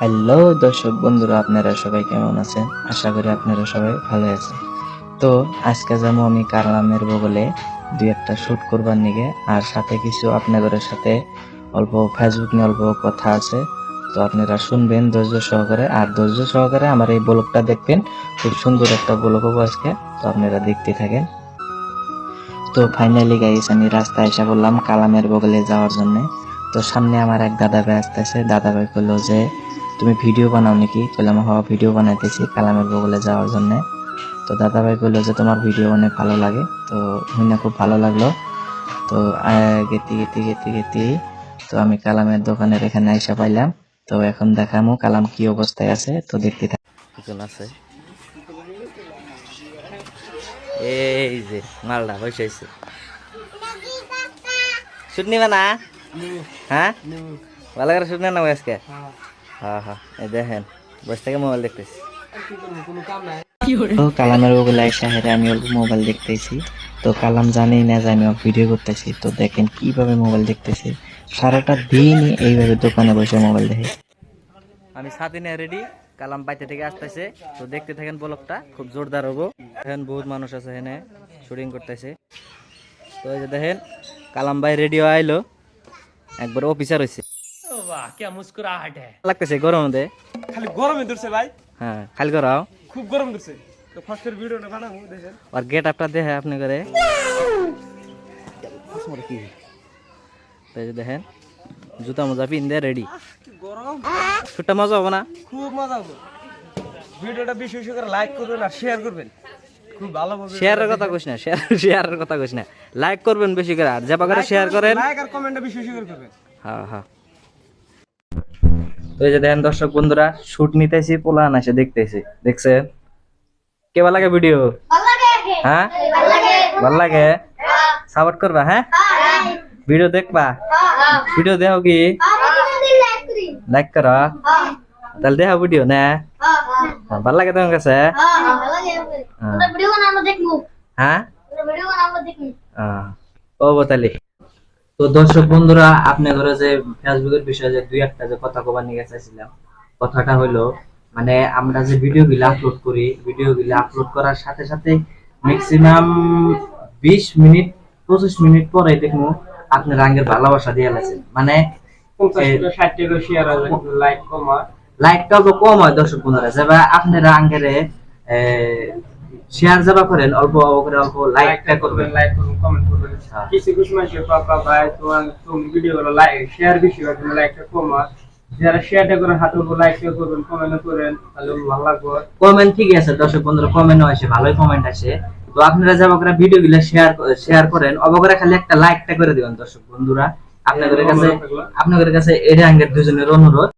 Hello দর্শক বন্ধুরা, আপনারা সবাই কেমন আছেন? আশা করি আপনারা সবাই ভালো আছেন। তো আজকে যাব আমি কারলামের বগলে দুই একটা শ্যুট করবার নিগে, আর সাথে কিছু আপনাদের সাথে অল্প ফেসবুক নিয়ে অল্প কথা আছে। তো আপনারা শুনবেন ধৈর্য সহকারে, আর ধৈর্য সহকারে আমার এই ব্লগটা দেখবেন। খুব সুন্দর একটা ব্লগ হব আজকে, তো আপনারা দেখতে থাকেন। তো ফাইনালি গাইস আমি রাস্তায় এসে বললাম কালামের বগলে যাওয়ার জন্য। তো সামনে আমার এক দাদা ভাই আসতেছে। দাদা ভাই বলল যে তুমি ভিডিও বানাও নাকি? বললাম হওয়া ভিডিও বানাইতেছি কালামের বগলে যাওয়ার জন্য। তো দাদা ভাই বলল যে তোমার ভিডিও অনেক ভালো লাগে। তো শুনে খুব ভালো লাগল। তো গেতি গেতি গেতি গেতি। তো আমি কালামের দোকানের এখানে আইসা পাইলাম। তো এখন দেখামো কালাম কি অবস্থায় আছে। তো দেখতে আছে। এই যে মালটা বসে আছে। শুট নিবে না? হ্যাঁ? ভালো করে শুট না আজকে। হ্যাঁ হ্যাঁ। এই দেখেন বসে থেকে মোবাইল দেখতেছি। তো কালামের বগলে আইসা আমি অল্প মোবাইল দেখতেছি। তো কালাম জানেই না যে আমি ভিডিও করতেছি। তো দেখেন কীভাবে মোবাইল দেখতেছি। সারাটা দিনই এইভাবে দোকানে বসে মোবাইল দেখে। আমি সাথে নিয়ে রেডি কালাম বাইতে থেকে আসতেছে। তো দেখতে থাকেন ব্লগটা খুব জোরদার হব। দেখেন বহুত মানুষ আছে এখানে শুটিং করতেছে। তো এই যে দেখেন কালাম ভাই রেডিও আইলো। একবার অফিসার হয়েছে वाह क्या मुस्कुराहट है লাগতেছে গরম দে খালি গরমে ধরছে ভাই হ্যাঁ খালি করাও খুব গরম ধরছে তো ফার্স্টের ভিডিওটা বানাবো দেখেন আর গেট আপটা দেখে আপনি করে কি তো এই যে দেখেন জুতা মোজা পিন দিয়ে রেডি গরম শুটটা মজা হবে না খুব মজা হবে ভিডিওটা বেশি বেশি করে লাইক করবেন আর শেয়ার করবেন খুব ভালো হবে শেয়ারের কথা কইস না শেয়ার শেয়ারের কথা কইস না লাইক করবেন বেশি করে আর যাবা করে শেয়ার করেন লাইক আর কমেন্টটা বেশি বেশি করে করবেন হ্যাঁ হ্যাঁ তো এই যে দেখেন দর্শক বন্ধুরা শুট নিতেছি পোলান আসে দেখতেছি। দেখছেন? কেবা লাগে ভিডিও হ্যাঁ? ভালো লাগে? সাপোর্ট করবা হ্যাঁ? ভিডিও দেখবা? ভিডিও দেখো কি? লাইক করো। তাহলে দেখো ভিডিও না? হ্যাঁ, ভালো লাগে তোমার কাছে? হ্যাঁ। আহ, ও বতালি তো দর্শক বন্ধুরা আপনি ধরো যে ফেসবুকের বিষয়ে যে দুই একটা যে কথা কবার নিয়ে চাইছিলাম কথাটা হলো মানে আমরা যে ভিডিও গুলো আপলোড করি ভিডিও গুলো আপলোড করার সাথে সাথে ম্যাক্সিমাম বিশ মিনিট পঁচিশ মিনিট পরে দেখব আপনার রাঙ্গের ভালোবাসা দিয়ে লাগছে মানে কমা লাইকটা অল্প কম হয় দর্শক বন্ধুরা। যেবা আপনারা আঙ্গেরে শেয়ার যাবা করেন অল্প অল্প করে অল্প লাইকটা করবেন। লাইক করবেন কমেন্ট করবেন। হ্যাঁ। কিছু কিছু মানুষের পাপা ভাই তোমার তুমি ভিডিও গুলো লাইক শেয়ার বেশি হয় তুমি লাইকটা কমা যারা শেয়ারটা করেন হাতে লাইকটা করবেন কমেন্ট করেন তাহলে ভালো লাগবে। কমেন্ট ঠিক আছে দর্শক বন্ধুরা কমেন্ট আসে ভালোই কমেন্ট আসে। তো আপনারা যাবা করে ভিডিও গুলো শেয়ার শেয়ার করেন অবকরে খালি একটা লাইকটা করে দিবেন দর্শক বন্ধুরা। আপনাদের কাছে আপনাদের কাছে এটা আঙ্গের দুজনের অনুরোধ।